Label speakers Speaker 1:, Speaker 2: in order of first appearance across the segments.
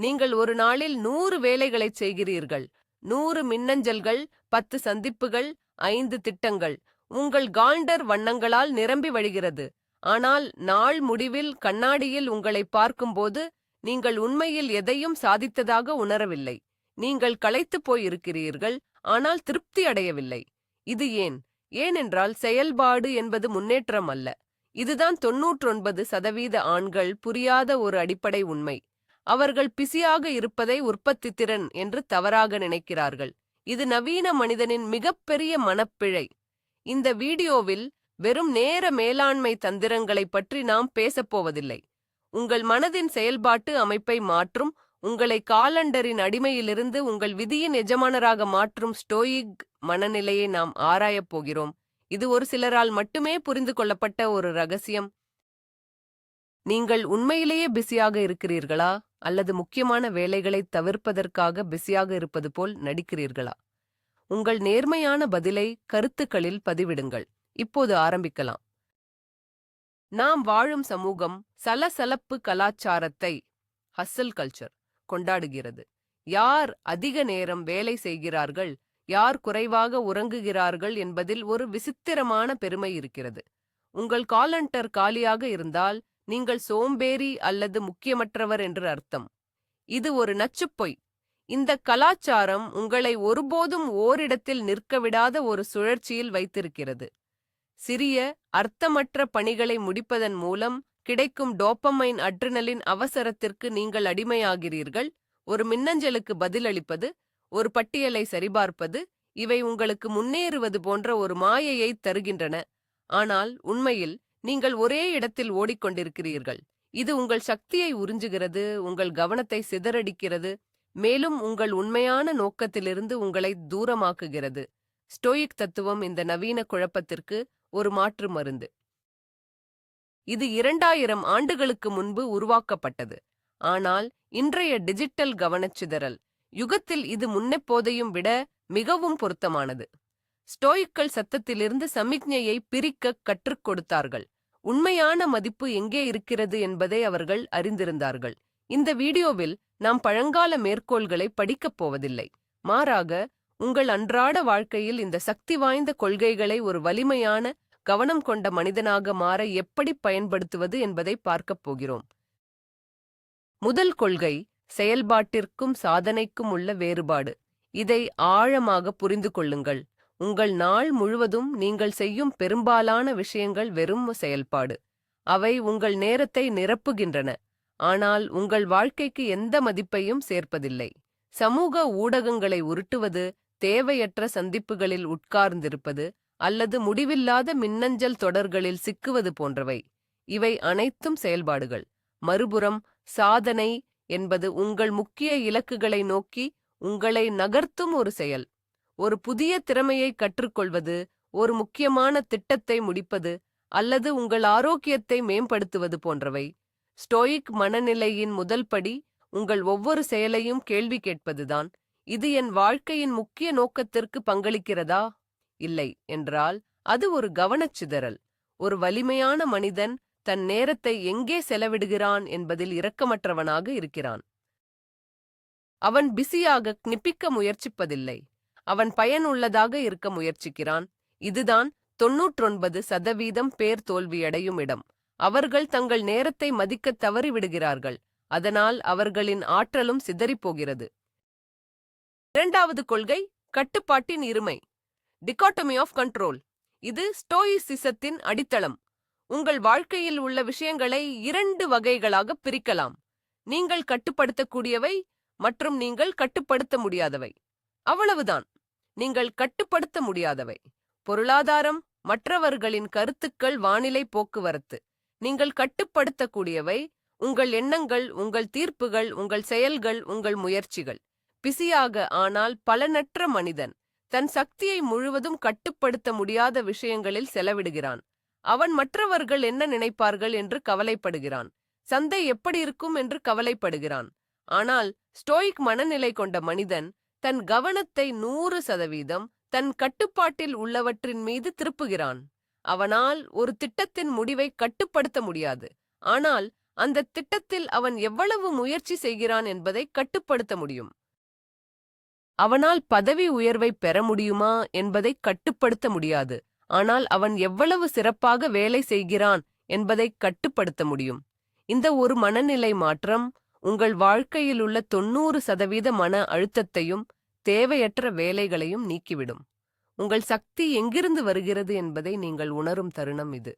Speaker 1: நீங்கள் ஒரு நாளில் நூறு வேலைகளைச் செய்கிறீர்கள். நூறு மின்னஞ்சல்கள் பத்து சந்திப்புகள் ஐந்து திட்டங்கள். உங்கள் கால்டர் வண்ணங்களால் நிரம்பி வழிகிறது. ஆனால் நாள் முடிவில் கண்ணாடியில் உங்களை பார்க்கும்போது நீங்கள் உண்மையில் எதையும் சாதித்ததாக உணரவில்லை. நீங்கள் களைத்துப் போயிருக்கிறீர்கள் ஆனால் திருப்தி அடையவில்லை. இது ஏன்? ஏனென்றால் செயல்பாடு என்பது முன்னேற்றம் அல்ல. இதுதான் தொன்னூற்றொன்பது சதவீத ஆண்கள் புரியாத ஒரு அடிப்படை உண்மை. அவர்கள் பிஸியாக இருப்பதை உற்பத்தி திறன் என்று தவறாக நினைக்கிறார்கள். இது நவீன மனிதனின் மிகப்பெரிய மனப்பிழை. இந்த வீடியோவில் வெறும் நேர மேலாண்மை தந்திரங்களைப் பற்றி நாம் பேசப்போவதில்லை. உங்கள் மனதின் செயல்பாட்டு அமைப்பை மாற்றும் உங்களை காலண்டரின் அடிமையிலிருந்து உங்கள் விதியின் எஜமானராக மாற்றும் ஸ்டோயிக் மனநிலையை நாம் ஆராயப் போகிறோம். இது ஒரு சிலரால் மட்டுமே புரிந்து கொள்ளப்பட்ட ஒரு ரகசியம். நீங்கள் உண்மையிலேயே பிஸியாக இருக்கிறீர்களா? அல்லது முக்கியமான வேலைகளை தவிர்ப்பதற்காக பிஸியாக இருப்பது போல் நடிக்கிறீர்களா? உங்கள் நேர்மையான பதிலை கருத்துக்களில் பதிவிடுங்கள். இப்போது ஆரம்பிக்கலாம். நாம் வாழும் சமூகம் சலசலப்பு கலாச்சாரத்தை ஹஸ்ஸல் கல்ச்சர் கொண்டாடுகிறது. யார் அதிக நேரம் வேலை செய்கிறார்கள்? யார் குறைவாக உறங்குகிறார்கள் என்பதில் ஒரு விசித்திரமான பெருமை இருக்கிறது. உங்கள் காலண்டர் காலியாக இருந்தால் நீங்கள் சோம்பேறி அல்லது முக்கியமற்றவர் என்று அர்த்தம். இது ஒரு நச்சுப்பொய் இந்த கலாச்சாரம் உங்களை ஒருபோதும் ஓரிடத்தில் நிற்கவிடாத ஒரு சுழற்சியில் வைத்திருக்கிறது. சிறிய அர்த்தமற்ற பணிகளை முடிப்பதன் மூலம் கிடைக்கும் டோப்பமைன் அட்ரினலின் அவசரத்திற்கு நீங்கள் அடிமையாகிறீர்கள். ஒரு மின்னஞ்சலுக்கு பதிலளிப்பது ஒரு பட்டியலை சரிபார்ப்பது இவை உங்களுக்கு முன்னேறுவது போன்ற ஒரு மாயையை தருகின்றன. ஆனால் உண்மையில் நீங்கள் ஒரே இடத்தில் ஓடிக்கொண்டிருக்கிறீர்கள். இது உங்கள் சக்தியை உறிஞ்சுகிறது உங்கள் கவனத்தை சிதறடிக்கிறது மேலும் உங்கள் உண்மையான நோக்கத்திலிருந்து உங்களை தூரமாக்குகிறது. ஸ்டோயிக் தத்துவம் இந்த நவீன குழப்பத்திற்கு ஒரு மாற்று மருந்து. இது இரண்டாயிரம் ஆண்டுகளுக்கு முன்பு உருவாக்கப்பட்டது. ஆனால் இன்றைய டிஜிட்டல் கவனச்சிதறல் யுகத்தில் இது முன்னெப்போதையும் விட மிகவும் பொருத்தமானது. ஸ்டோயிக்கள் சத்தத்திலிருந்து சமிக்ஞையை பிரிக்க கற்றுக் கொடுத்தார்கள். உண்மையான மதிப்பு எங்கே இருக்கிறது என்பதை அவர்கள் அறிந்திருந்தார்கள். இந்த வீடியோவில் நாம் பழங்கால மேற்கோள்களை படிக்கப் போவதில்லை. மாறாக உங்கள் அன்றாட வாழ்க்கையில் இந்த சக்தி வாய்ந்த கொள்கைகளை ஒரு வலிமையான கவனம் கொண்ட மனிதனாக மாற எப்படி பயன்படுத்துவது என்பதை பார்க்கப் போகிறோம். முதல் கொள்கை செயல்பாட்டிற்கும் சாதனைக்கும் உள்ள வேறுபாடு. இதை ஆழமாக புரிந்து கொள்ளுங்கள். உங்கள் நாள் முழுவதும் நீங்கள் செய்யும் பெரும்பாலான விஷயங்கள் வெறும் செயல்பாடு. அவை உங்கள் நேரத்தை நிரப்புகின்றன. ஆனால் உங்கள் வாழ்க்கைக்கு எந்த மதிப்பையும் சேர்ப்பதில்லை. சமூக ஊடகங்களை உருட்டுவது தேவையற்ற சந்திப்புகளில் உட்கார்ந்திருப்பது அல்லது முடிவில்லாத மின்னஞ்சல் தொடர்களில் சிக்குவது போன்றவை. இவை அனைத்தும் செயல்பாடுகள். மறுபுறம் சாதனை என்பது உங்கள் முக்கிய இலக்குகளை நோக்கி உங்களை நகர்த்தும் ஒரு செயல். ஒரு புதிய திறமையை கற்றுக்கொள்வது ஒரு முக்கியமான திட்டத்தை முடிப்பது அல்லது உங்கள் ஆரோக்கியத்தை மேம்படுத்துவது போன்றவை. ஸ்டோயிக் மனநிலையின் முதல் படி உங்கள் ஒவ்வொரு செயலையும் கேள்வி கேட்பதுதான். இது என் வாழ்க்கையின் முக்கிய நோக்கத்திற்கு பங்களிக்கிறதா? இல்லை என்றால் அது ஒரு கவனச்சிதறல் ஒரு வலிமையான மனிதன் தன் நேரத்தை எங்கே செலவிடுகிறான் என்பதில் இரக்கமற்றவனாக இருக்கிறான். அவன் பிஸியாக நிப்பிக்க முயற்சிப்பதில்லை. அவன் பயனுள்ளதாக இருக்க முயற்சிக்கிறான். இதுதான் தொன்னூற்றொன்பது சதவீதம் பேர் தோல்வியடையும் இடம். அவர்கள் தங்கள் நேரத்தை மதிக்கத் தவறிவிடுகிறார்கள். அதனால் அவர்களின் ஆற்றலும் சிதறிப்போகிறது. இரண்டாவது கொள்கை கட்டுப்பாட்டின் இருமை. Dichotomy of control. இது ஸ்டோயிசிசத்தின் அடித்தளம். உங்கள் வாழ்க்கையில் உள்ள விஷயங்களை இரண்டு வகைகளாக பிரிக்கலாம். நீங்கள் கட்டுப்படுத்தக்கூடியவை மற்றும் நீங்கள் கட்டுப்படுத்த முடியாதவை. அவ்வளவுதான். நீங்கள் கட்டுப்படுத்த முடியாதவை. பொருளாதாரம் மற்றவர்களின் கருத்துக்கள் வானிலை போக்குவரத்து. நீங்கள் கட்டுப்படுத்தக்கூடியவை உங்கள் எண்ணங்கள் உங்கள் தீர்ப்புகள் உங்கள் செயல்கள் உங்கள் முயற்சிகள். பிஸியாக ஆனால் பலனற்ற மனிதன் தன் சக்தியை முழுவதும் கட்டுப்படுத்த முடியாத விஷயங்களில் செலவிடுகிறான். அவன் மற்றவர்கள் என்ன நினைப்பார்கள் என்று கவலைப்படுகிறான். சந்தை எப்படி இருக்கும் என்று கவலைப்படுகிறான். ஆனால் ஸ்டோயிக் மனநிலை கொண்ட மனிதன் தன் கவனத்தை நூறு சதவீதம் தன் கட்டுப்பாட்டில் உள்ளவற்றின் மீது திருப்புகிறான். அவனால் ஒரு திட்டத்தின் முடிவை கட்டுப்படுத்த முடியாது. ஆனால் அந்த திட்டத்தில் அவன் எவ்வளவு முயற்சி செய்கிறான் என்பதை கட்டுப்படுத்த முடியும். அவனால் பதவி உயர்வை பெற முடியுமா என்பதை கட்டுப்படுத்த முடியாது. ஆனால் அவன் எவ்வளவு சிறப்பாக வேலை செய்கிறான் என்பதை கட்டுப்படுத்த முடியும். இந்த ஒரு மனநிலை மாற்றம் உங்கள் வாழ்க்கையில் உள்ள தொண்ணூறு சதவீத மன அழுத்தத்தையும் தேவையற்ற வேலைகளையும் நீக்கிவிடும். உங்கள் சக்தி எங்கிருந்து வருகிறது என்பதை நீங்கள் உணரும் தருணம் இது.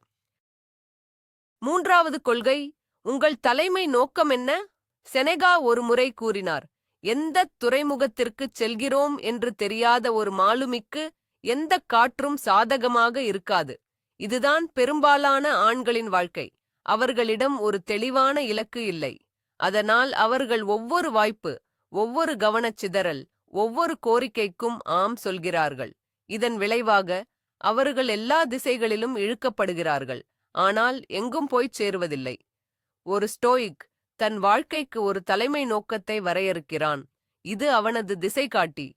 Speaker 1: மூன்றாவது கொள்கை உங்கள் தலைமை நோக்கம் என்ன? செனகா ஒரு முறை கூறினார். எந்த துறைமுகத்திற்குச் செல்கிறோம் என்று தெரியாத ஒரு மாலுமிக்கு எந்த காற்றும் சாதகமாக இருக்காது. இதுதான் பெரும்பாலான ஆண்களின் வாழ்க்கை. அவர்களிடம் ஒரு தெளிவான இலக்கு இல்லை. அதனால் அவர்கள் ஒவ்வொரு வாய்ப்பு ஒவ்வொரு கவனச்சிதறல் ஒவ்வொரு கோரிக்கைக்கும் ஆம் சொல்கிறார்கள். இதன் விளைவாக அவர்கள் எல்லா திசைகளிலும் இழுக்கப்படுகிறார்கள். ஆனால் எங்கும் போய்ச் சேருவதில்லை. ஒரு ஸ்டோயிக் தன் வாழ்க்கைக்கு ஒரு தலைமை நோக்கத்தை வரையறுக்கிறான். இது அவனது திசை காட்டி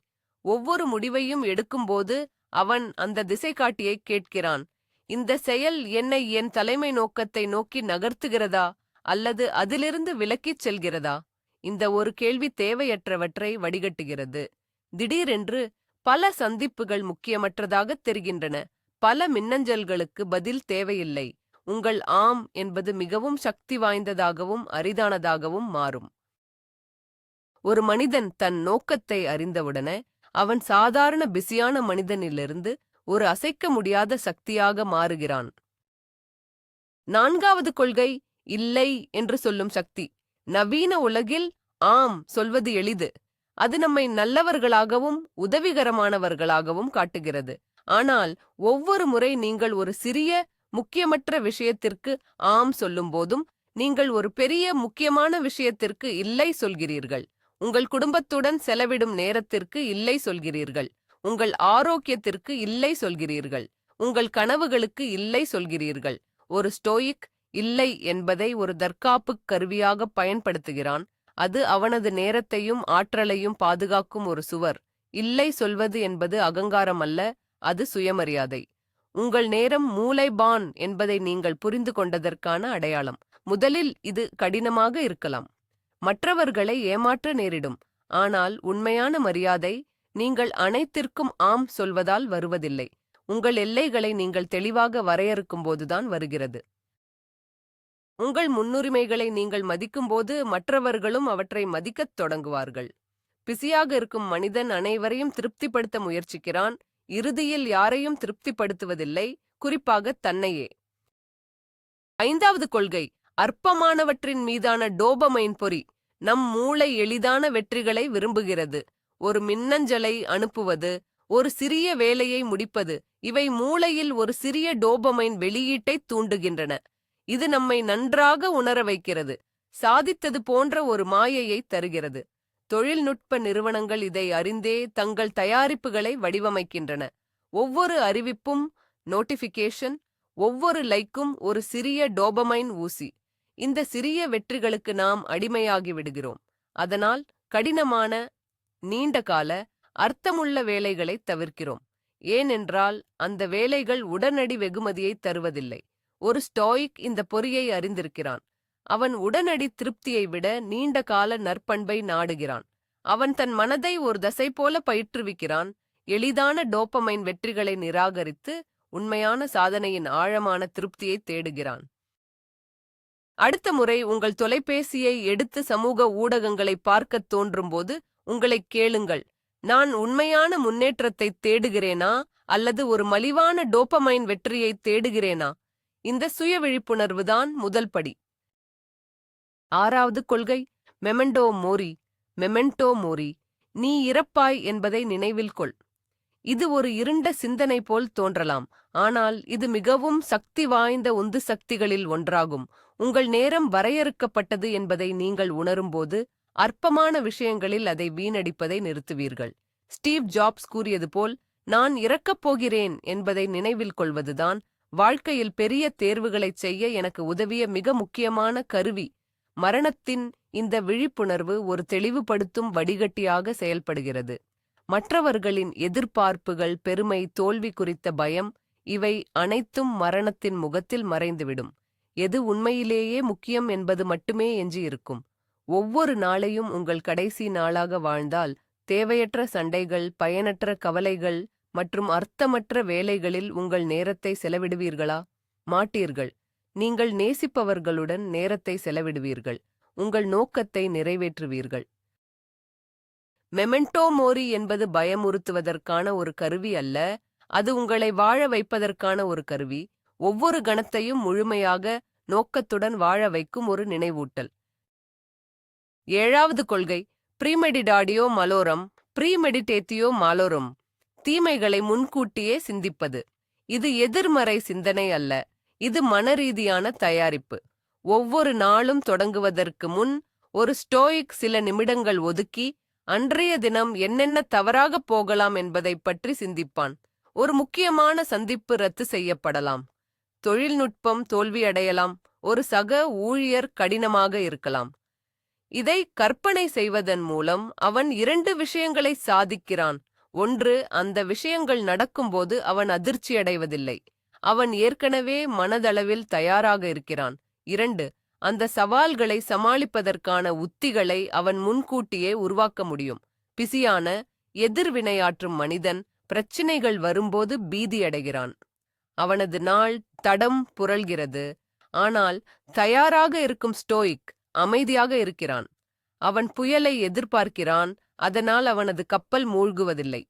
Speaker 1: ஒவ்வொரு முடிவையும் எடுக்கும்போது அவன் அந்த திசை காட்டியை கேட்கிறான். இந்த செயல் என்னை என் தலைமை நோக்கத்தை நோக்கி நகர்த்துகிறதா? அல்லது அதிலிருந்து விலக்கிச் செல்கிறதா? இந்த ஒரு கேள்வி தேவையற்றவற்றை வடிகட்டுகிறது. திடீரென்று பல சந்திப்புகள் முக்கியமற்றதாகத் தெரிகின்றன. பல மின்னஞ்சல்களுக்கு பதில் தேவையில்லை. உங்கள் ஆம் என்பது மிகவும் சக்தி வாய்ந்ததாகவும் அரிதானதாகவும் மாறும். ஒரு மனிதன் தன் நோக்கத்தை அறிந்தவுடனே அவன் சாதாரண பிஸியான மனிதனிலிருந்து ஒரு அசைக்க முடியாத சக்தியாக மாறுகிறான். நான்காவது கொள்கை இல்லை என்று சொல்லும் சக்தி. நவீன உலகில் ஆம் சொல்வது எளிது. அது நம்மை நல்லவர்களாகவும் உதவிகரமானவர்களாகவும் காட்டுகிறது. ஆனால் ஒவ்வொரு முறை நீங்கள் ஒரு சிறிய முக்கியமற்ற விஷயத்திற்கு ஆம் சொல்லும்போதும் நீங்கள் ஒரு பெரிய முக்கியமான விஷயத்திற்கு இல்லை சொல்கிறீர்கள். உங்கள் குடும்பத்துடன் செலவிடும் நேரத்திற்கு இல்லை சொல்கிறீர்கள். உங்கள் ஆரோக்கியத்திற்கு இல்லை சொல்கிறீர்கள். உங்கள் கனவுகளுக்கு இல்லை சொல்கிறீர்கள். ஒரு ஸ்டோயிக் இல்லை என்பதை ஒரு தற்காப்புக் கருவியாக பயன்படுத்துகிறான். அது அவனது நேரத்தையும் ஆற்றலையும் பாதுகாக்கும் ஒரு சுவர். இல்லை சொல்வது என்பது அகங்காரம் அல்ல அது சுயமரியாதை. உங்கள் நேரம் மூளைபான் என்பதை நீங்கள் புரிந்து கொண்டதற்கான அடையாளம். முதலில் இது கடினமாக இருக்கலாம். மற்றவர்களை ஏமாற்ற நேரிடும். ஆனால் உண்மையான மரியாதை நீங்கள் அனைத்திற்கும் ஆம் சொல்வதால் வருவதில்லை. உங்கள் எல்லைகளை நீங்கள் தெளிவாக வரையறுக்கும் போதுதான் வருகிறது. உங்கள் முன்னுரிமைகளை நீங்கள் மதிக்கும்போது மற்றவர்களும் அவற்றை மதிக்கத் தொடங்குவார்கள். பிஸியாக இருக்கும் மனிதன் அனைவரையும் திருப்திப்படுத்த முயற்சிக்கிறான். இறுதியில் யாரையும் திருப்திப்படுத்துவதில்லை. குறிப்பாக தன்னையே. ஐந்தாவது கொள்கை. அற்பமானவற்றின் மீதான டோபமைன் பொறி. நம் மூளை எளிதான வெற்றிகளை விரும்புகிறது. ஒரு மின்னஞ்சலை அனுப்புவது ஒரு சிறிய வேலையை முடிப்பது இவை மூளையில் ஒரு சிறிய டோபமைன் வெளியீட்டை தூண்டுகின்றன. இது நம்மை நன்றாக உணர வைக்கிறது. சாதித்தது போன்ற ஒரு மாயையை தருகிறது. தொழில்நுட்ப நிறுவனங்கள் இதை அறிந்தே தங்கள் தயாரிப்புகளை வடிவமைக்கின்றன. ஒவ்வொரு அறிவிப்பும் நோட்டிஃபிகேஷன் ஒவ்வொரு லைக்கும் ஒரு சிறிய டோபமைன் ஊசி. இந்த சிறிய வெற்றிகளுக்கு நாம் அடிமையாகி விடுகிறோம். அதனால் கடினமான நீண்ட கால அர்த்தமுள்ள வேலைகளை தவிர்க்கிறோம். ஏனென்றால் அந்த வேலைகள் உடனடி வெகுமதியை தருவதில்லை. ஒரு ஸ்டாயிக் இந்த பொறியை அறிந்திருக்கிறான். அவன் உடனடி திருப்தியை விட நீண்ட கால நற்பண்பை நாடுகிறான். அவன் தன் மனதை ஒரு தசை போல பயிற்றுவிக்கிறான். எளிதான டோப்பமைன் வெற்றிகளை நிராகரித்து உண்மையான சாதனையின் ஆழமான திருப்தியை தேடுகிறான். அடுத்த முறை உங்கள் தொலைபேசியை எடுத்து சமூக ஊடகங்களை பார்க்கத் தோன்றும்போது உங்களைக் கேளுங்கள். நான் உண்மையான முன்னேற்றத்தை தேடுகிறேனா அல்லது ஒரு மலிவான டோப்பமைன் வெற்றியை தேடுகிறேனா? இந்த சுய விழிப்புணர்வு தான் முதல் படி. ஆறாவது கொள்கை மெமெண்டோ மோரி மெமெண்டோ மோரி நீ இறப்பாய் என்பதை நினைவில் கொள். இது ஒரு இருண்ட சிந்தனை போல் தோன்றலாம் ஆனால் இது மிகவும் சக்தி வாய்ந்த உந்து சக்திகளில் ஒன்றாகும். உங்கள் நேரம் வரையறுக்கப்பட்டது என்பதை நீங்கள் உணரும்போது அற்பமான விஷயங்களில் அதை வீணடிப்பதை நிறுத்துவீர்கள். ஸ்டீவ் ஜாப்ஸ் கூறியது போல் நான் இறக்கப் போகிறேன் என்பதை நினைவில் கொள்வதுதான் வாழ்க்கையில் பெரிய தேர்வுகளைச் செய்ய எனக்கு உதவிய மிக முக்கியமான கருவி மரணத்தின் இந்த விழிப்புணர்வு ஒரு தெளிவுபடுத்தும் வடிகட்டியாக செயல்படுகிறது. மற்றவர்களின் எதிர்பார்ப்புகள் பெருமை தோல்வி குறித்த பயம் இவை அனைத்தும் மரணத்தின் முகத்தில் மறைந்துவிடும். எது உண்மையிலேயே முக்கியம் என்பது மட்டுமே எஞ்சி இருக்கும் ஒவ்வொரு நாளையும் உங்கள் கடைசி நாளாக வாழ்ந்தால் தேவையற்ற சண்டைகள் பயனற்ற கவலைகள் மற்றும் அர்த்தமற்ற வேலைகளில் உங்கள் நேரத்தை செலவிடுவீர்களா? மாட்டீர்கள். நீங்கள் நேசிப்பவர்களுடன் நேரத்தை செலவிடுவீர்கள். உங்கள் நோக்கத்தை நிறைவேற்றுவீர்கள். மெமெண்டோ மோரி என்பது பயமுறுத்துவதற்கான ஒரு கருவி அல்ல. அது உங்களை வாழ வைப்பதற்கான ஒரு கருவி. ஒவ்வொரு கணத்தையும் முழுமையாக நோக்கத்துடன் வாழ வைக்கும் ஒரு நினைவூட்டல். ஏழாவது கொள்கை. ப்ரீமெடிடாடியோ மலோரம். ப்ரீமெடிடேத்தியோ மாலோரம். தீமைகளை முன்கூட்டியே சிந்திப்பது. இது எதிர்மறை சிந்தனை அல்ல. இது மனரீதியான தயாரிப்பு. ஒவ்வொரு நாளும் தொடங்குவதற்கு முன் ஒரு ஸ்டோயிக் சில நிமிடங்கள் ஒதுக்கி அன்றைய தினம் என்னென்ன தவறாகப் போகலாம் என்பதைப் பற்றி சிந்திப்பான். ஒரு முக்கியமான சந்திப்பு ரத்து செய்யப்படலாம். தொழில்நுட்பம் தோல்வியடையலாம். ஒரு சக ஊழியர் கடினமாக இருக்கலாம். இதை கற்பனை செய்வதன் மூலம் அவன் இரண்டு விஷயங்களை சாதிக்கிறான். ஒன்று அந்த விஷயங்கள் நடக்கும்போது அவன் அதிர்ச்சியடைவதில்லை. அவன் ஏற்கனவே மனதளவில் தயாராக இருக்கிறான். இரண்டு அந்த சவால்களை சமாளிப்பதற்கான உத்திகளை அவன் முன்கூட்டியே உருவாக்க முடியும். பிசியான எதிர்வினையாற்றும் மனிதன் பிரச்சினைகள் வரும்போது பீதியடைகிறான். அவனது நாள் தடம் புரள்கிறது. ஆனால் தயாராக இருக்கும் ஸ்டோயிக் அமைதியாக இருக்கிறான். அவன் புயலை எதிர்பார்க்கிறான். அதனால் அவனது கப்பல் மூழ்குவதில்லை.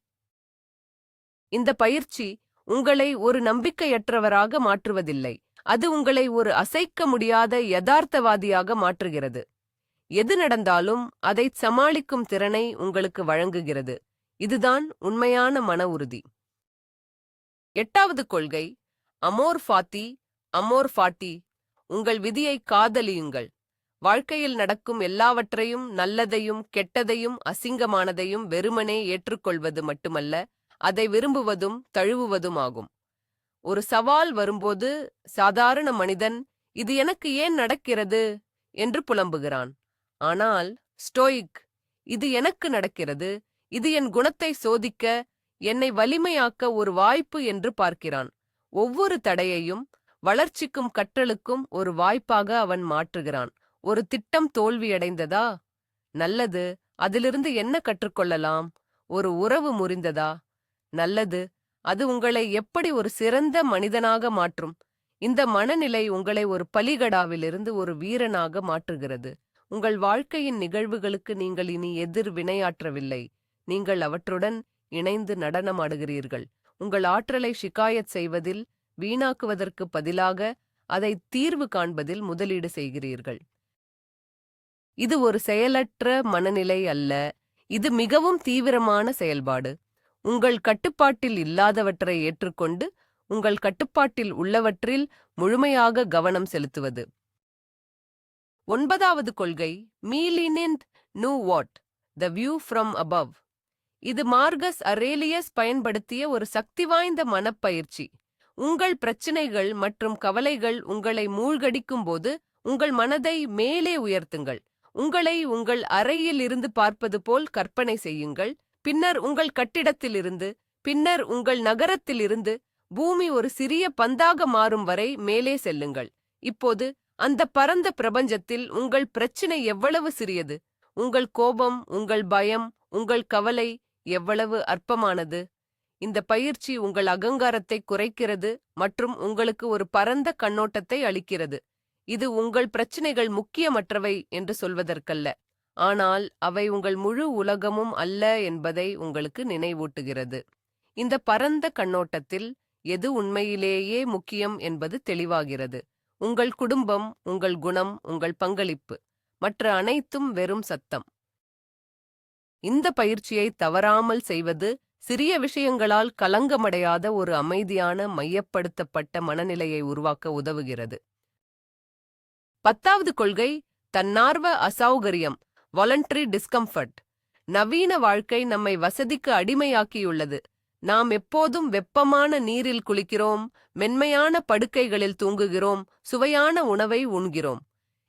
Speaker 1: இந்த பயிற்சி உங்களை ஒரு நம்பிக்கையற்றவராக மாற்றுவதில்லை. அது உங்களை ஒரு அசைக்க முடியாத யதார்த்தவாதியாக மாற்றுகிறது. எது நடந்தாலும் அதைச் சமாளிக்கும் திறனை உங்களுக்கு வழங்குகிறது. இதுதான் உண்மையான மன உறுதி. எட்டாவது கொள்கை அமோர் ஃபாத்தி அமோர் ஃபாட்டி உங்கள் விதியை காதலியுங்கள். வாழ்க்கையில் நடக்கும் எல்லாவற்றையும் நல்லதையும் கெட்டதையும் அசிங்கமானதையும் வெறுமனே ஏற்றுக்கொள்வது மட்டுமல்ல அதை விரும்புவதும் தழுவுவதும் ஆகும் ஒரு சவால் வரும்போது சாதாரண மனிதன் இது எனக்கு ஏன் நடக்கிறது? என்று புலம்புகிறான். ஆனால் ஸ்டோயிக் இது எனக்கு நடக்கிறது இது என் குணத்தை சோதிக்க என்னை வலிமையாக்க ஒரு வாய்ப்பு என்று பார்க்கிறான். ஒவ்வொரு தடையையும் வளர்ச்சிக்கும் கற்றலுக்கும் ஒரு வாய்ப்பாக அவன் மாற்றுகிறான். ஒரு திட்டம் தோல்வியடைந்ததா? நல்லது. அதிலிருந்து என்ன கற்றுக்கொள்ளலாம்? ஒரு உறவு முறிந்ததா? நல்லது. அது உங்களை எப்படி ஒரு சிறந்த மனிதனாக மாற்றும்? இந்த மனநிலை உங்களை ஒரு பலிகடாவிலிருந்து ஒரு வீரனாக மாற்றுகிறது. உங்கள் வாழ்க்கையின் நிகழ்வுகளுக்கு நீங்கள் இனி எதிர் வினையாற்றவில்லை. நீங்கள் அவற்றுடன் இணைந்து நடனமாடுகிறீர்கள். உங்கள் ஆற்றலை ஷிகாயத் செய்வதில் வீணாக்குவதற்கு பதிலாக அதை தீர்வு காண்பதில் முதலீடு செய்கிறீர்கள். இது ஒரு செயலற்ற மனநிலை அல்ல. இது மிகவும் தீவிரமான செயல்பாடு. உங்கள் கட்டுப்பாட்டில் இல்லாதவற்றை ஏற்றுக்கொண்டு உங்கள் கட்டுப்பாட்டில் உள்ளவற்றில் முழுமையாக கவனம் செலுத்துவது. ஒன்பதாவது கொள்கை மீலினின் know what the view from above. இது மார்கஸ் அரேலியஸ் பயன்படுத்திய ஒரு சக்தி வாய்ந்த மனப்பயிற்சி. உங்கள் பிரச்சினைகள் மற்றும் கவலைகள் உங்களை மூழ்கடிக்கும் போது உங்கள் மனதை மேலே உயர்த்துங்கள். உங்களை உங்கள் அறையில் இருந்து பார்ப்பது போல் கற்பனை செய்யுங்கள். பின்னர் உங்கள் கட்டிடத்திலிருந்து பின்னர் உங்கள் நகரத்திலிருந்து பூமி ஒரு சிறிய பந்தாக மாறும் வரை மேலே செல்லுங்கள். இப்போது அந்த பரந்த பிரபஞ்சத்தில் உங்கள் பிரச்சினை எவ்வளவு சிறியது? உங்கள் கோபம் உங்கள் பயம் உங்கள் கவலை எவ்வளவு அற்பமானது? இந்த பயிற்சி உங்கள் அகங்காரத்தை குறைக்கிறது மற்றும் உங்களுக்கு ஒரு பரந்த கண்ணோட்டத்தை அளிக்கிறது. இது உங்கள் பிரச்சினைகள் முக்கியமற்றவை என்று சொல்வதற்கல்ல. ஆனால் அவை உங்கள் முழு உலகமும் அல்ல என்பதை உங்களுக்கு நினைவூட்டுகிறது. இந்த பரந்த கண்ணோட்டத்தில் எது உண்மையிலேயே முக்கியம் என்பது தெளிவாகிறது. உங்கள் குடும்பம் உங்கள் குணம் உங்கள் பங்களிப்பு மற்ற அனைத்தும் வெறும் சத்தம். இந்த பயிற்சியை தவறாமல் செய்வது சிறிய விஷயங்களால் கலங்கமடையாத ஒரு அமைதியான மையப்படுத்தப்பட்ட மனநிலையை உருவாக்க உதவுகிறது. பத்தாவது கொள்கை தன்னார்வ அசௌகரியம் வாலண்டரி டிஸ்கம்ஃபர்ட் நவீன வாழ்க்கை நம்மை வசதிக்கு அடிமையாக்கியுள்ளது. நாம் எப்போதும் வெப்பமான நீரில் குளிக்கிறோம் மென்மையான படுக்கைகளில் தூங்குகிறோம் சுவையான உணவை உண்கிறோம்.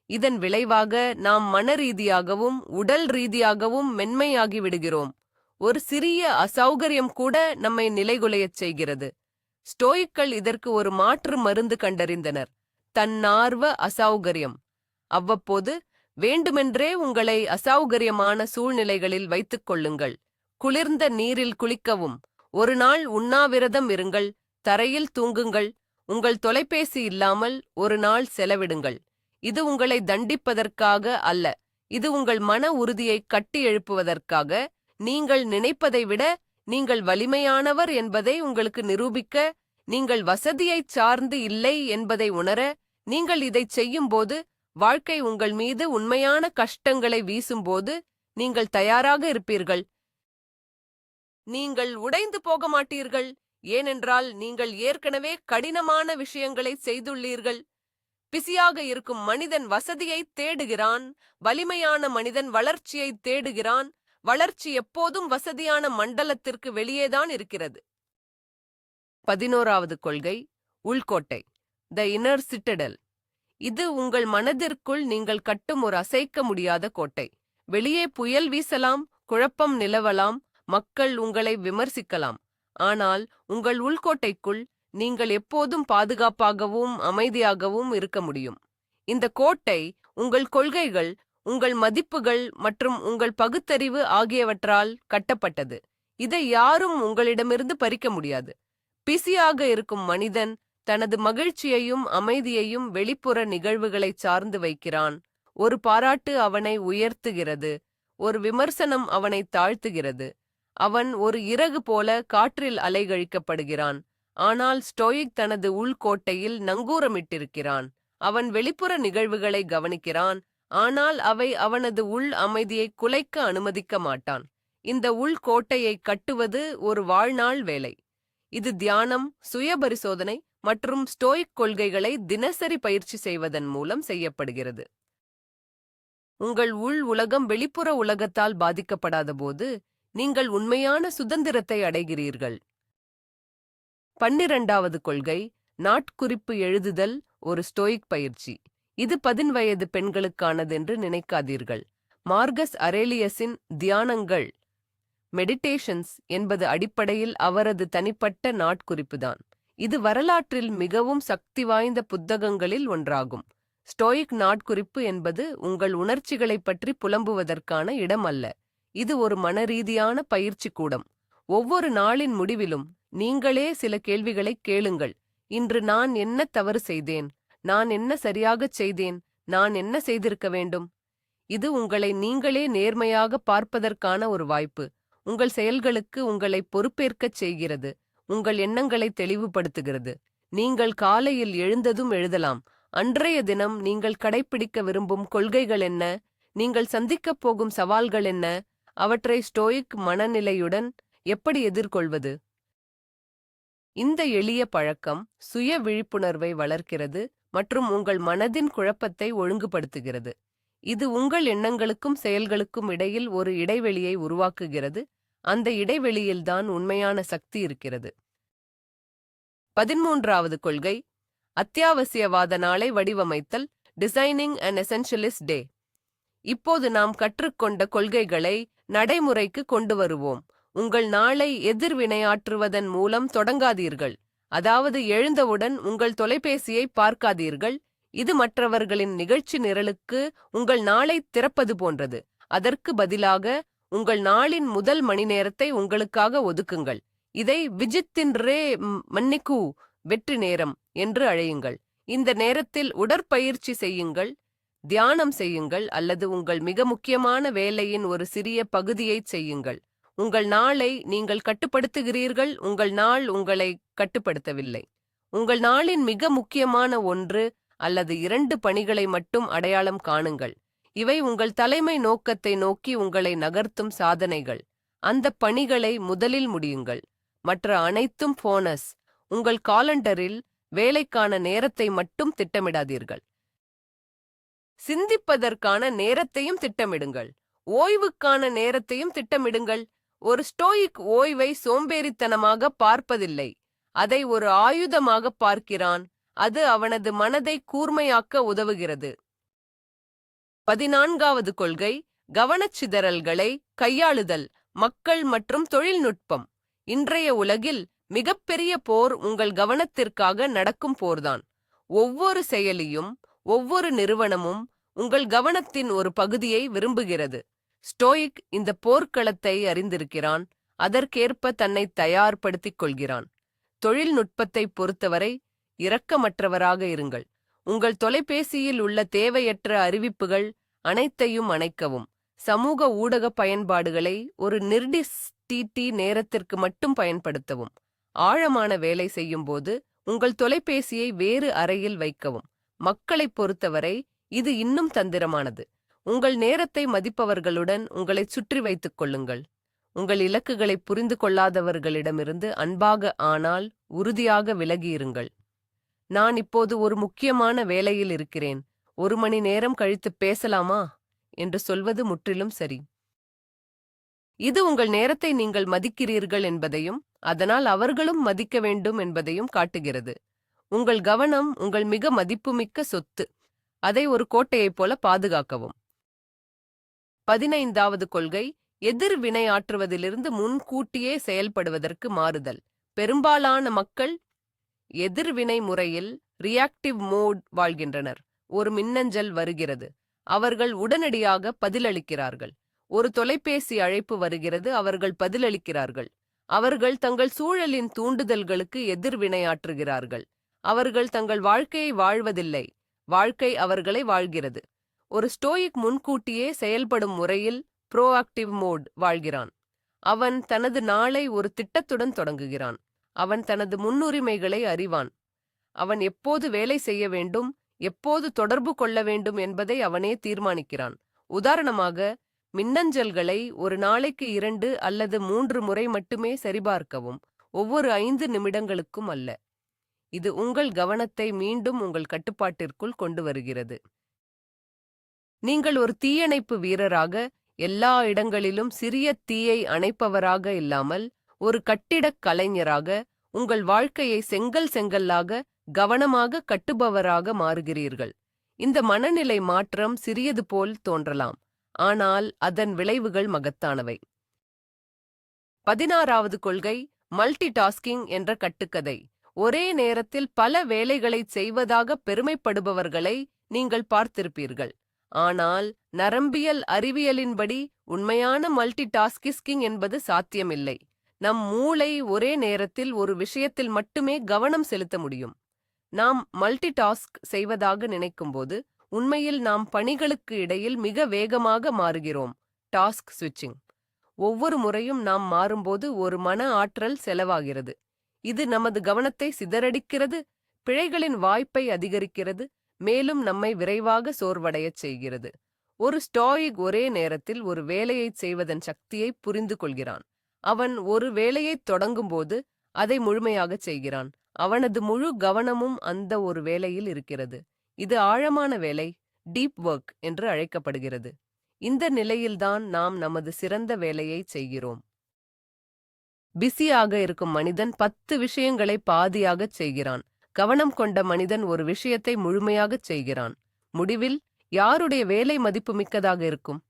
Speaker 1: இதன் விளைவாக நாம் மனரீதியாகவும் உடல் ரீதியாகவும் மென்மையாகி விடுகிறோம். ஒரு சிறிய அசௌகரியம் கூட நம்மை நிலைகுலையச் செய்கிறது. ஸ்டோயிக்கள் இதற்கு ஒரு மாற்று மருந்து கண்டறிந்தனர். தன்னார்வ அசௌகரியம். அவ்வப்போது வேண்டுமென்றே உங்களை அசௌகரியமான சூழ்நிலைகளில் வைத்துக் கொள்ளுங்கள். குளிர்ந்த நீரில் குளிக்கவும். ஒரு நாள் உண்ணாவிரதம் இருங்கள். தரையில் தூங்குங்கள். உங்கள் தொலைபேசி இல்லாமல் ஒரு நாள் செலவிடுங்கள். இது உங்களை தண்டிப்பதற்காக அல்ல. இது உங்கள் மன உறுதியை கட்டி எழுப்புவதற்காக. நீங்கள் நினைப்பதை விட நீங்கள் வலிமையானவர் என்பதை உங்களுக்கு நிரூபிக்க. நீங்கள் வசதியைச் சார்ந்து இல்லை என்பதை உணர நீங்கள் இதைச் செய்யும்போது வாழ்க்கை உங்கள் மீது உண்மையான கஷ்டங்களை வீசும்போது நீங்கள் தயாராக இருப்பீர்கள். நீங்கள் உடைந்து போக மாட்டீர்கள். ஏனென்றால் நீங்கள் ஏற்கனவே கடினமான விஷயங்களை செய்துள்ளீர்கள். பிஸியாக இருக்கும் மனிதன் வசதியை தேடுகிறான் வலிமையான மனிதன் வளர்ச்சியை தேடுகிறான் வளர்ச்சி எப்போதும் வசதியான மண்டலத்திற்கு வெளியேதான் இருக்கிறது. பதினோராவது கொள்கை உள்கோட்டை. த இன்னர் சிட்டடல் இது உங்கள் மனதிற்குள் நீங்கள் கட்டும் ஒரு அசைக்க முடியாத கோட்டை. வெளியே புயல் வீசலாம் குழப்பம் நிலவலாம் மக்கள் உங்களை விமர்சிக்கலாம். ஆனால் உங்கள் உள்கோட்டைக்குள் நீங்கள் எப்போதும் பாதுகாப்பாகவும் அமைதியாகவும் இருக்க முடியும். இந்த கோட்டை உங்கள் கொள்கைகள் உங்கள் மதிப்புகள் மற்றும் உங்கள் பகுத்தறிவு ஆகியவற்றால் கட்டப்பட்டது. இதை யாரும் உங்களிடமிருந்து பறிக்க முடியாது. பிஸியாக இருக்கும் மனிதன் தனது மகிழ்ச்சியையும் அமைதியையும் வெளிப்புற நிகழ்வுகளைச் சார்ந்து வைக்கிறான். ஒரு பாராட்டு அவனை உயர்த்துகிறது. ஒரு விமர்சனம் அவனை தாழ்த்துகிறது. அவன் ஒரு இறகு போல காற்றில் அலைகழிக்கப்படுகிறான். ஆனால் ஸ்டோயிக் தனது உள்கோட்டையில் நங்கூரமிட்டிருக்கிறான். அவன் வெளிப்புற நிகழ்வுகளை கவனிக்கிறான். ஆனால் அவை அவனது உள் அமைதியை குலைக்க அனுமதிக்க மாட்டான். இந்த உள்கோட்டையை கட்டுவது ஒரு வாழ்நாள் வேலை. இது தியானம் சுயபரிசோதனை மற்றும் ஸ்டோயிக் கொள்கைகளை தினசரி பயிற்சி செய்வதன் மூலம் செய்யப்படுகிறது. உங்கள் உள் உலகம் வெளிப்புற உலகத்தால் பாதிக்கப்படாத போது நீங்கள் உண்மையான சுதந்திரத்தை அடைகிறீர்கள். பன்னிரண்டாவது கொள்கை நாட்குறிப்பு எழுதுதல் ஒரு ஸ்டோயிக் பயிற்சி. இது பதின்வயது பெண்களுக்கானதென்று நினைக்காதீர்கள். மார்கஸ் அரேலியஸின் தியானங்கள் மெடிடேஷன்ஸ் என்பது அடிப்படையில் அவரது தனிப்பட்ட நாட்குறிப்புதான் இது வரலாற்றில் மிகவும் சக்தி வாய்ந்த புத்தகங்களில் ஒன்றாகும். ஸ்டோயிக் நாட்குறிப்பு என்பது உங்கள் உணர்ச்சிகளைப் பற்றி புலம்புவதற்கான இடம் அல்ல. இது ஒரு மனரீதியான பயிற்சி கூடம். ஒவ்வொரு நாளின் முடிவிலும் நீங்களே சில கேள்விகளை கேளுங்கள். இன்று நான் என்ன தவறு செய்தேன்? நான் என்ன சரியாகச் செய்தேன்? நான் என்ன செய்திருக்க வேண்டும்? இது உங்களை நீங்களே நேர்மையாக பார்ப்பதற்கான ஒரு வாய்ப்பு. உங்கள் செயல்களுக்கு உங்களை பொறுப்பேற்கச் செய்கிறது. உங்கள் எண்ணங்களை தெளிவுபடுத்துகிறது. நீங்கள் காலையில் எழுந்ததும் எழுதலாம். அன்றைய தினம் நீங்கள் கடைப்பிடிக்க விரும்பும் கொள்கைகள் என்ன? நீங்கள் சந்திக்கப் போகும் சவால்கள் என்ன? அவற்றை ஸ்டோயிக் மனநிலையுடன் எப்படி எதிர்கொள்வது? இந்த எளிய பழக்கம் சுய விழிப்புணர்வை வளர்க்கிறது மற்றும் உங்கள் மனதின் குழப்பத்தை ஒழுங்குபடுத்துகிறது. இது உங்கள் எண்ணங்களுக்கும் செயல்களுக்கும் இடையில் ஒரு இடைவெளியை உருவாக்குகிறது. அந்த இடைவெளியில்தான் உண்மையான சக்தி இருக்கிறது. பதிமூன்றாவது கொள்கை அத்தியாவசியவாத நாளை வடிவமைத்தல் டிசைனிங் அண்ட் எசென்ஷியலிஸ்ட் டே இப்போது நாம் கற்றுக்கொண்ட கொள்கைகளை நடைமுறைக்கு கொண்டு வருவோம். உங்கள் நாளை எதிர்வினையாற்றுவதன் மூலம் தொடங்காதீர்கள். அதாவது எழுந்தவுடன் உங்கள் தொலைபேசியை பார்க்காதீர்கள். இது மற்றவர்களின் நிகழ்ச்சி நிரலுக்கு உங்கள் நாளை திறப்பது போன்றது. அதற்கு பதிலாக உங்கள் நாளின் முதல் மணி நேரத்தை உங்களுக்காக ஒதுக்குங்கள். இதை விஜித்தின் ரே மன்னிக்கு வெற்றி நேரம் என்று அழையுங்கள். இந்த நேரத்தில் உடற்பயிற்சி செய்யுங்கள் தியானம் செய்யுங்கள் அல்லது உங்கள் மிக முக்கியமான வேலையின் ஒரு சிறிய பகுதியைச் செய்யுங்கள். உங்கள் நாளை நீங்கள் கட்டுப்படுத்துகிறீர்கள் உங்கள் நாள் உங்களை கட்டுப்படுத்தவில்லை. உங்கள் நாளின் மிக முக்கியமான ஒன்று அல்லது இரண்டு பணிகளை மட்டும் அடையாளம் காணுங்கள். இவை உங்கள் தலைமை நோக்கத்தை நோக்கி உங்களை நகர்த்தும் சாதனைகள். அந்த பணிகளை முதலில் முடியுங்கள். மற்ற அனைத்தும் போனஸ். உங்கள் காலண்டரில் வேலைக்கான நேரத்தை மட்டும் திட்டமிடாதீர்கள். சிந்திப்பதற்கான நேரத்தையும் திட்டமிடுங்கள். ஓய்வுக்கான நேரத்தையும் திட்டமிடுங்கள். ஒரு ஸ்டோயிக் ஓய்வை சோம்பேறித்தனமாக பார்ப்பதில்லை. அதை ஒரு ஆயுதமாக பார்க்கிறான். அது அவனது மனதை கூர்மையாக்க உதவுகிறது. பதினான்காவது கொள்கை கவனச்சிதறல்களை கையாளுதல் மக்கள் மற்றும் தொழில்நுட்பம். இன்றைய உலகில் மிகப்பெரிய போர் உங்கள் கவனத்திற்காக நடக்கும் போர்தான். ஒவ்வொரு செயலியும் ஒவ்வொரு நிறுவனமும் உங்கள் கவனத்தின் ஒரு பகுதியை விரும்புகிறது. ஸ்டோயிக் இந்த போர்க்களத்தை அறிந்திருக்கிறான் அதற்கேற்ப தன்னை தயார்படுத்திக் கொள்கிறான். தொழில்நுட்பத்தை பொறுத்தவரை இரக்கமற்றவராக இருங்கள். உங்கள் தொலைபேசியில் உள்ள தேவையற்ற அறிவிப்புகள் அனைத்தையும் அணைக்கவும். சமூக ஊடக பயன்பாடுகளை ஒரு நிர்டிஸ்டிடி நேரத்திற்கு மட்டும் பயன்படுத்தவும். ஆழமான வேலை செய்யும்போது உங்கள் தொலைபேசியை வேறு அறையில் வைக்கவும். மக்களைப் பொறுத்தவரை இது இன்னும் தந்திரமானது. உங்கள் நேரத்தை மதிப்பவர்களுடன் உங்களை சுற்றி வைத்துக் கொள்ளுங்கள். உங்கள் இலக்குகளை புரிந்து கொள்ளாதவர்களிடமிருந்து அன்பாக ஆனால் உறுதியாக விலகியிருங்கள். நான் இப்போது ஒரு முக்கியமான வேலையில் இருக்கிறேன். ஒரு மணி நேரம் கழித்து பேசலாமா? என்று சொல்வது முற்றிலும் சரி. இது உங்கள் நேரத்தை நீங்கள் மதிக்கிறீர்கள் என்பதையும் அதனால் அவர்களும் மதிக்க வேண்டும் என்பதையும் காட்டுகிறது. உங்கள் கவனம் உங்கள் மிக மதிப்புமிக்க சொத்து. அதை ஒரு கோட்டையைப் போல பாதுகாக்கவும். பதினைந்தாவது கொள்கை எதிர் வினையாற்றுவதிலிருந்து முன்கூட்டியே செயல்படுவதற்கு மாறுதல். பெரும்பாலான மக்கள் எதிர்வினை முறையில் ரியாக்டிவ் மோட் வாழ்கின்றனர். ஒரு மின்னஞ்சல் வருகிறது. அவர்கள் உடனடியாக பதிலளிக்கிறார்கள். ஒரு தொலைபேசி அழைப்பு வருகிறது. அவர்கள் பதிலளிக்கிறார்கள். அவர்கள் தங்கள் சூழலின் தூண்டுதல்களுக்கு எதிர்வினையாற்றுகிறார்கள். அவர்கள் தங்கள் வாழ்க்கையை வாழ்வதில்லை. வாழ்க்கை அவர்களை வாழ்கிறது. ஒரு ஸ்டோயிக் முன்கூட்டியே செயல்படும் முறையில் ப்ரோஆக்டிவ் மோட் வாழ்கிறான். அவன் தனது நாளை ஒரு திட்டத்துடன் தொடங்குகிறான். அவன் தனது முன்னுரிமைகளை அறிவான். அவன் எப்போது வேலை செய்ய வேண்டும் எப்போது தொடர்பு கொள்ள வேண்டும் என்பதை அவனே தீர்மானிக்கிறான். உதாரணமாக மின்னஞ்சல்களை ஒரு நாளைக்கு இரண்டு அல்லது மூன்று முறை மட்டுமே சரிபார்க்கவும் ஒவ்வொரு ஐந்து நிமிடங்களுக்கும் அல்ல. இது உங்கள் கவனத்தை மீண்டும் உங்கள் கட்டுப்பாட்டிற்குள் கொண்டு வருகிறது நீங்கள் ஒரு தீயணைப்பு வீரராக எல்லா இடங்களிலும் சிறிய தீயை அணைப்பவராக இல்லாமல் ஒரு கட்டிடக் கலைஞராக உங்கள் வாழ்க்கையை செங்கல் செங்கல்லாக கவனமாக கட்டுபவராக மாறுகிறீர்கள். இந்த மனநிலை மாற்றம் சிறியது போல் தோன்றலாம். ஆனால் அதன் விளைவுகள் மகத்தானவை. பதினாறாவது கொள்கை மல்டி டாஸ்கிங் என்ற கட்டுக்கதை. ஒரே நேரத்தில் பல வேலைகளைச் செய்வதாக பெருமைப்படுபவர்களை நீங்கள் பார்த்திருப்பீர்கள். ஆனால் நரம்பியல் அறிவியலின்படி உண்மையான மல்டி டாஸ்கிஸ்கிங் என்பது சாத்தியமில்லை. நம் மூளை ஒரே நேரத்தில் ஒரு விஷயத்தில் மட்டுமே கவனம் செலுத்த முடியும். நாம் மல்டி டாஸ்க் செய்வதாக நினைக்கும்போது உண்மையில் நாம் பணிகளுக்கு இடையில் மிக வேகமாக மாறுகிறோம் டாஸ்க் ஸ்விட்சிங் ஒவ்வொரு முறையும் நாம் மாறும்போது ஒரு மன ஆற்றல் செலவாகிறது. இது நமது கவனத்தை சிதறடிக்கிறது பிழைகளின் வாய்ப்பை அதிகரிக்கிறது மேலும் நம்மை விரைவாக சோர்வடையச் செய்கிறது. ஒரு ஸ்டாயிக் ஒரே நேரத்தில் ஒரு வேலையைச் செய்வதன் சக்தியை புரிந்து கொள்கிறான் அவன் ஒரு வேலையைத் தொடங்கும்போது அதை முழுமையாகச் செய்கிறான். அவனது முழு கவனமும் அந்த ஒரு வேலையில் இருக்கிறது. இது ஆழமான வேலை டீப் ஒர்க் என்று அழைக்கப்படுகிறது. இந்த நிலையில்தான் நாம் நமது சிறந்த வேலையை செய்கிறோம். பிஸியாக இருக்கும் மனிதன் பத்து விஷயங்களை பாதியாகச் செய்கிறான். கவனம் கொண்ட மனிதன் ஒரு விஷயத்தை முழுமையாகச் செய்கிறான். முடிவில் யாருடைய வேலை மதிப்புமிக்கதாக இருக்கும்?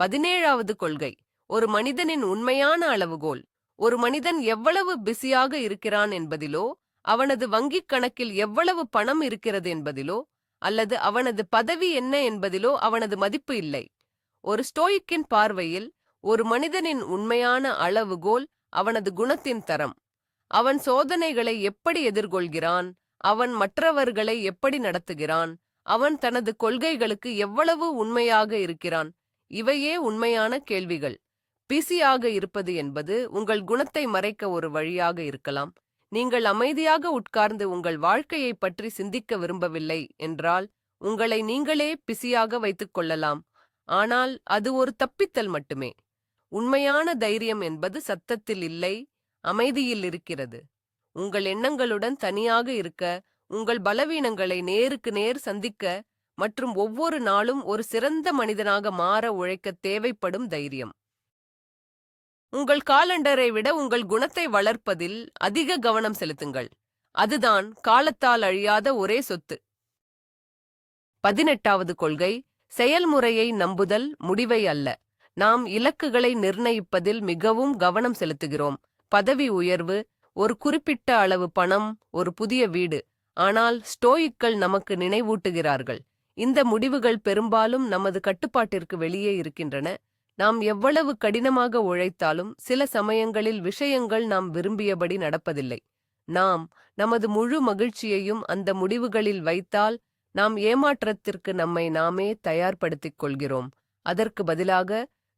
Speaker 1: பதினேழாவது கொள்கை. ஒரு மனிதனின் உண்மையான அளவுகோல் ஒரு மனிதன் எவ்வளவு பிஸியாக இருக்கிறான் என்பதிலோ அவனது வங்கிக் கணக்கில் எவ்வளவு பணம் இருக்கிறது என்பதிலோ அல்லது அவனது பதவி என்ன என்பதிலோ அவனது மதிப்பு இல்லை. ஒரு ஸ்டோயிக்கின் பார்வையில் ஒரு மனிதனின் உண்மையான அளவுகோல் அவனது குணத்தின் தரம். அவன் சோதனைகளை எப்படி எதிர்கொள்கிறான் அவன் மற்றவர்களை எப்படி நடத்துகிறான் அவன் தனது கொள்கைகளுக்கு எவ்வளவு உண்மையாக இருக்கிறான் இவையே உண்மையான கேள்விகள். பிஸியாக இருப்பது என்பது உங்கள் குணத்தை மறைக்க ஒரு வழியாக இருக்கலாம். நீங்கள் அமைதியாக உட்கார்ந்து உங்கள் வாழ்க்கையை பற்றி சிந்திக்க விரும்பவில்லை என்றால் உங்களை நீங்களே பிஸியாக வைத்துக் கொள்ளலாம். ஆனால் அது ஒரு தப்பித்தல் மட்டுமே. உண்மையான தைரியம் என்பது சத்தத்தில் இல்லை அமைதியில் இருக்கிறது. உங்கள் எண்ணங்களுடன் தனியாக இருக்க உங்கள் பலவீனங்களை நேருக்கு நேர் சந்திக்க மற்றும் ஒவ்வொரு நாளும் ஒரு சிறந்த மனிதனாக மாற உழைக்க தேவைப்படும் தைரியம். உங்கள் காலண்டரை விட உங்கள் குணத்தை வளர்ப்பதில் அதிக கவனம் செலுத்துங்கள். அதுதான் காலத்தால் அழியாத ஒரே சொத்து. பதினெட்டாவது கொள்கை செயல்முறையை நம்புதல் முடிவை அல்ல. நாம் இலக்குகளை நிர்ணயிப்பதில் மிகவும் கவனம் செலுத்துகிறோம். பதவி உயர்வு ஒரு குறிப்பிட்ட அளவு பணம் ஒரு புதிய வீடு. ஆனால் ஸ்டோயிக்கள் நமக்கு நினைவூட்டுகிறார்கள். இந்த முடிவுகள் பெரும்பாலும் நமது கட்டுப்பாட்டிற்கு வெளியே இருக்கின்றன. நாம் எவ்வளவு கடினமாக உழைத்தாலும் சில சமயங்களில் விஷயங்கள் நாம் விரும்பியபடி நடப்பதில்லை. நாம் நமது முழு மகிழ்ச்சியையும் அந்த முடிவுகளில் வைத்தால் நாம் ஏமாற்றத்திற்கு நம்மை நாமே தயார்படுத்திக் கொள்கிறோம். அதற்கு பதிலாக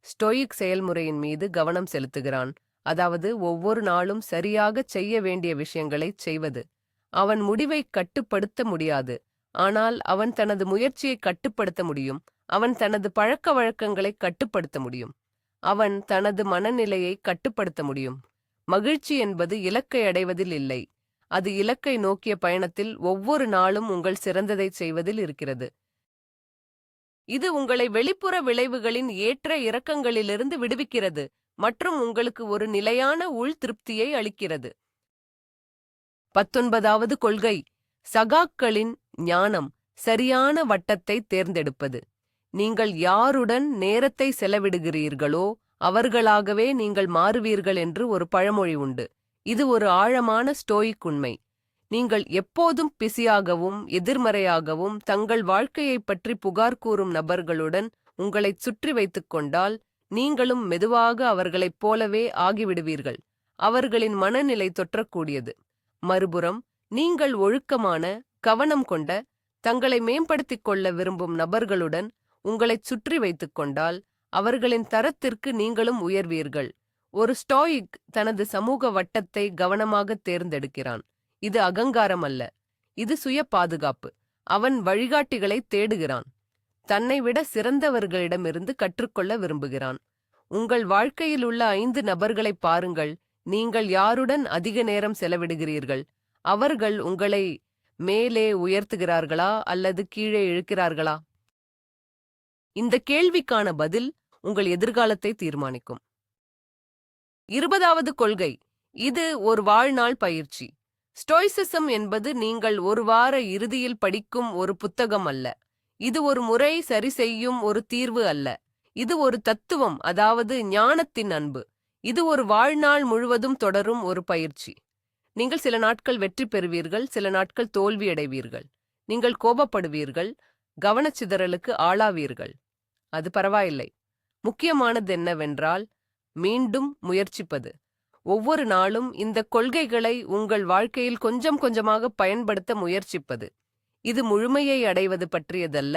Speaker 1: ஸ்டோயிக் செயல்முறையின் மீது கவனம் செலுத்துகிறான். அதாவது ஒவ்வொரு நாளும் சரியாகச் செய்ய வேண்டிய விஷயங்களைச் செய்வது. அவன் முடிவை கட்டுப்படுத்த முடியாது. ஆனால் அவன் தனது முயற்சியை கட்டுப்படுத்த முடியும். அவன் தனது பழக்க வழக்கங்களை கட்டுப்படுத்த முடியும். அவன் தனது மனநிலையை கட்டுப்படுத்த முடியும். மகிழ்ச்சி என்பது இலக்கை அடைவதில் இல்லை. அது இலக்கை நோக்கிய பயணத்தில் ஒவ்வொரு நாளும் உங்கள் சிறந்ததைச் செய்வதில் இருக்கிறது. இது உங்களை வெளிப்புற விளைவுகளின் ஏற்ற இறக்கங்களிலிருந்து விடுவிக்கிறது மற்றும் உங்களுக்கு ஒரு நிலையான உள் திருப்தியை அளிக்கிறது. பத்தொன்பதாவது கொள்கை. சகாக்களின் ஞானம் சரியான வட்டத்தை தேர்ந்தெடுப்பது. நீங்கள் யாருடன் நேரத்தை செலவிடுகிறீர்களோ அவர்களாகவே நீங்கள் மாறுவீர்கள் என்று ஒரு பழமொழி உண்டு. இது ஒரு ஆழமான ஸ்டோயிக் உண்மை. நீங்கள் எப்போதும் பிஸியாகவும் எதிர்மறையாகவும் தங்கள் வாழ்க்கையைப் பற்றி புகார் கூறும் நபர்களுடன் உங்களைச் சுற்றி வைத்துக் கொண்டால் நீங்களும் மெதுவாக அவர்களைப் போலவே ஆகிவிடுவீர்கள். அவர்களின் மனநிலை தொற்றக்கூடியது. மறுபுறம் நீங்கள் ஒழுக்கமான கவனம் கொண்ட தங்களை மேம்படுத்திக் கொள்ள விரும்பும் நபர்களுடன் உங்களைச் சுற்றி வைத்துக் கொண்டால் அவர்களின் தரத்திற்கு நீங்களும் உயர்வீர்கள். ஒரு ஸ்டாயிக் தனது சமூக வட்டத்தை கவனமாக தேர்ந்தெடுக்கிறான். இது அகங்காரம் அல்ல இது சுய பாதுகாப்பு அவன் வழிகாட்டிகளை தேடுகிறான். தன்னை விட சிறந்தவர்களிடமிருந்து கற்றுக்கொள்ள விரும்புகிறான். உங்கள் வாழ்க்கையில் உள்ள ஐந்து நபர்களை பாருங்கள். நீங்கள் யாருடன் அதிக நேரம் செலவிடுகிறீர்கள்? அவர்கள் உங்களை மேலே உயர்த்துகிறார்களா அல்லது கீழே இழுக்கிறார்களா? இந்த கேள்விக்கான பதில் உங்கள் எதிர்காலத்தை தீர்மானிக்கும். இருபதாவது கொள்கை. இது ஒரு வாழ்நாள் பயிற்சி. ஸ்டோய்சிசம் என்பது நீங்கள் ஒரு வார இறுதியில் படிக்கும் ஒரு புத்தகம் அல்ல. இது ஒரு முறை சரி செய்யும் ஒரு தீர்வு அல்ல. இது ஒரு தத்துவம் அதாவது ஞானத்தின் அன்பு. இது ஒரு வாழ்நாள் முழுவதும் தொடரும் ஒரு பயிற்சி. நீங்கள் சில நாட்கள் வெற்றி பெறுவீர்கள் சில நாட்கள் தோல்வியடைவீர்கள். நீங்கள் கோபப்படுவீர்கள் கவனச்சிதறலுக்கு ஆளாவீர்கள். அது பரவாயில்லை. முக்கியமானது என்னவென்றால் மீண்டும் முயற்சிப்பது. ஒவ்வொரு நாளும் இந்த கொள்கைகளை உங்கள் வாழ்க்கையில் கொஞ்சம் கொஞ்சமாக பயன்படுத்த முயற்சிப்பது. இது முழுமையை அடைவது பற்றியதல்ல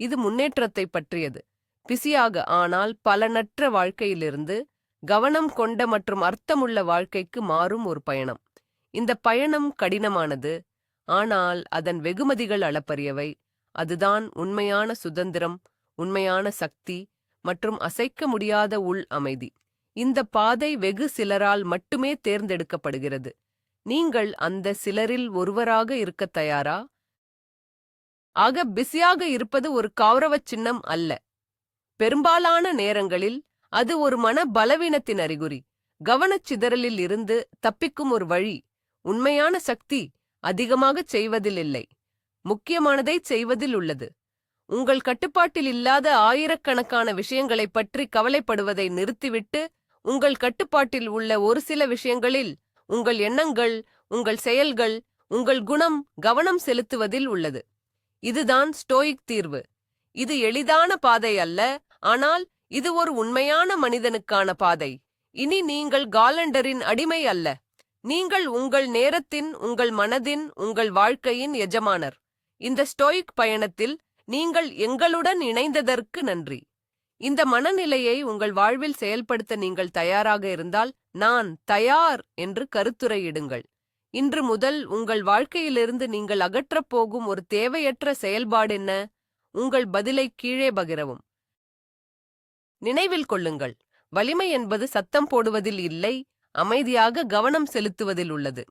Speaker 1: இது முன்னேற்றத்தை பற்றியது. பிஸியாக ஆனால் பலனற்ற வாழ்க்கையிலிருந்து கவனம் கொண்ட மற்றும் அர்த்தமுள்ள வாழ்க்கைக்கு மாறும் ஒரு பயணம். இந்த பயணம் கடினமானது ஆனால் அதன் வெகுமதிகள் அளப்பரியவை. அதுதான் உண்மையான சுதந்திரம் உண்மையான சக்தி மற்றும் அசைக்க முடியாத உள் அமைதி. இந்த பாதை வெகு சிலரால் மட்டுமே தேர்ந்தெடுக்கப்படுகிறது. நீங்கள் அந்த சிலரில் ஒருவராக இருக்கத் தயாரா? ஆக பிஸியாக இருப்பது ஒரு கௌரவச் சின்னம் அல்ல. பெரும்பாலான நேரங்களில் அது ஒரு மன பலவீனத்தின் அறிகுறி கவனச்சிதறலில் இருந்து தப்பிக்கும் ஒரு வழி. உண்மையான சக்தி அதிகமாகச் செய்வதில் இல்லை. முக்கியமானதைச் செய்வதில் உள்ளது. உங்கள் கட்டுப்பாட்டில் இல்லாத ஆயிரக்கணக்கான விஷயங்களைப் பற்றி கவலைப்படுவதை நிறுத்திவிட்டு உங்கள் கட்டுப்பாட்டில் உள்ள ஒரு சில விஷயங்களில் உங்கள் எண்ணங்கள் உங்கள் செயல்கள் உங்கள் குணம் கவனம் செலுத்துவதில் உள்ளது. இதுதான் ஸ்டோயிக் தீர்வு. இது எளிதான பாதை அல்ல ஆனால் இது ஒரு உண்மையான மனிதனுக்கான பாதை. இனி நீங்கள் காலண்டரின் அடிமை அல்ல. நீங்கள் உங்கள் நேரத்தின் உங்கள் மனதின் உங்கள் வாழ்க்கையின் எஜமானர். இந்த ஸ்டோயிக் பயணத்தில் நீங்கள் எங்களுடன் இணைந்ததற்கு நன்றி. இந்த மனநிலையை உங்கள் வாழ்வில் செயல்படுத்த நீங்கள் தயாராக இருந்தால் நான் தயார் என்று கருத்துரையிடுங்கள். இன்று முதல் உங்கள் வாழ்க்கையிலிருந்து நீங்கள் அகற்றப் போகும் ஒரு தேவையற்ற செயல்பாடு என்ன? உங்கள் பதிலை கீழே பகிரவும். நினைவில் கொள்ளுங்கள். வலிமை என்பது சத்தம் போடுவதில் இல்லை அமைதியாக கவனம் செலுத்துவதில் உள்ளது.